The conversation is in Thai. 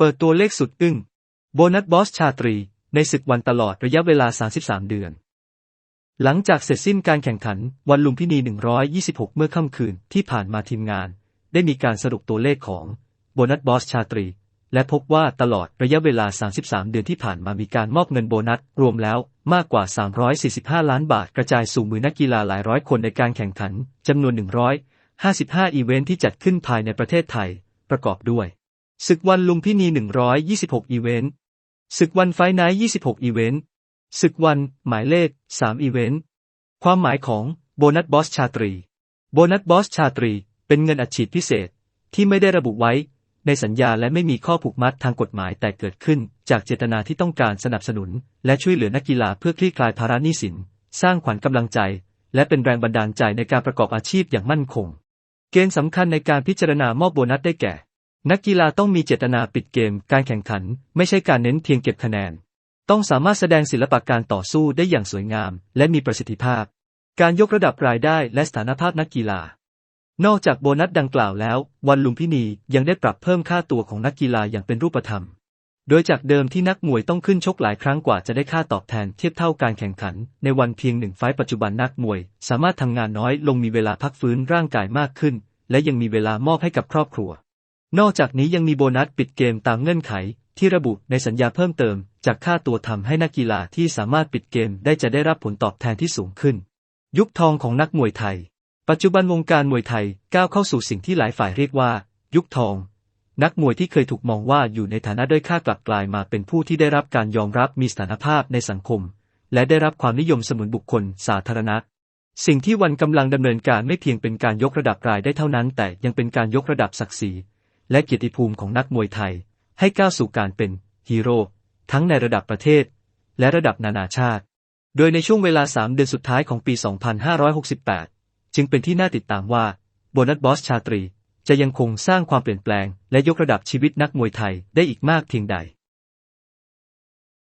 เปิดตัวเลขสุดอึ้ง โบนัสบอสชาตรี ในศึกวันตลอดระยะเวลา 33 เดือน หลังจากเสร็จสิ้นการแข่งขันวันลุมพินี 126 เมื่อค่ำคืนที่ผ่านมาทีมงาน ได้มีการสรุปตัวเลขของโบนัสบอสชาตรี และพบว่าตลอดระยะเวลา 33 เดือนที่ผ่านมามีการมอบเงินโบนัสรวมแล้วมากกว่า 345 ล้านบาทกระจายสู่มือนักกีฬาหลายร้อยคนในการแข่งขันจำนวน 155 อีเวนท์ที่จัดขึ้นภายในประเทศไทย ประกอบด้วย ศึกวันลุมพินี 126 อีเวนต์ ศึกวันไฟไนท์26 อีเวนต์ ศึกวันหมายเลข 3 อีเวนต์ ความหมายของโบนัสบอสชาตรี โบนัสบอสชาตรีเป็นเงินอัดฉีดพิเศษที่ไม่ได้ระบุไว้ในสัญญาและไม่มีข้อผูกมัดทางกฎหมายแต่เกิดขึ้นจากเจตนาที่ต้องการสนับสนุน และช่วยเหลือนักกีฬาเพื่อคลี่คลายภาระหนี้สิน สร้างขวัญกำลังใจ และเป็นแรงบันดาลใจในการประกอบอาชีพอย่างมั่นคง เกณฑ์สำคัญในการพิจารณามอบโบนัสได้แก่ นักกีฬาต้องมีเจตนาปิดเกมการแข่งขัน ไม่ใช่การเน้นเพียงเก็บคะแนน ต้องสามารถแสดงศิลปะการต่อสู้ได้อย่างสวยงาม และมีประสิทธิภาพ การยกระดับรายได้และสถานภาพนักกีฬา นอกจากโบนัสดังกล่าวแล้ว วันลุมพินียังได้ปรับเพิ่มค่าตัวของนักกีฬาอย่างเป็นรูปธรรม โดยจากเดิมที่นักมวยต้องขึ้นชกหลายครั้งกว่าจะได้ค่าตอบแทนเทียบเท่าการแข่งขัน ในวันเพียงหนึ่งไฟปัจจุบันนักมวย สามารถทำงานน้อยลงมีเวลาพักฟื้นร่างกายมากขึ้น และยังมีเวลามอบให้กับครอบครัว นอกจากนี้ยังมีโบนัสปิดเกมตามเงื่อนไข ที่ระบุในสัญญาเพิ่มเติม จากค่าตัวทำให้นักกีฬาที่สามารถปิดเกมได้จะได้รับผลตอบแทนที่สูงขึ้น ยุคทองของนักมวยไทย ปัจจุบันวงการมวยไทยก้าวเข้าสู่สิ่งที่หลายฝ่ายเรียกว่า ยุคทอง นักมวยที่เคยถูกมองว่าอยู่ในฐานะด้อยค่ากลับกลายมาเป็นผู้ที่ได้รับการยอมรับมีสถานภาพในสังคม และได้รับความนิยมเสมือนบุคคลสาธารณะสิ่งที่วันกำลังดำเนินการไม่เพียงเป็นการยกระดับรายได้เท่านั้น แต่ยังเป็นการยกระดับศักดิ์ศรี และเกียรติภูมิของนักมวยไทย ให้ก้าวสู่การเป็นฮีโร่ทั้งในระดับประเทศ และระดับนานาชาติ โดยในช่วงเวลา 3 เดือนสุดท้ายของปี 2568 จึงเป็นที่น่าติดตามว่าโบนัสบอสชาตรี จะยังคงสร้างความเปลี่ยนแปลง และยกระดับชีวิตนักมวยไทยได้อีกมากเพียงใด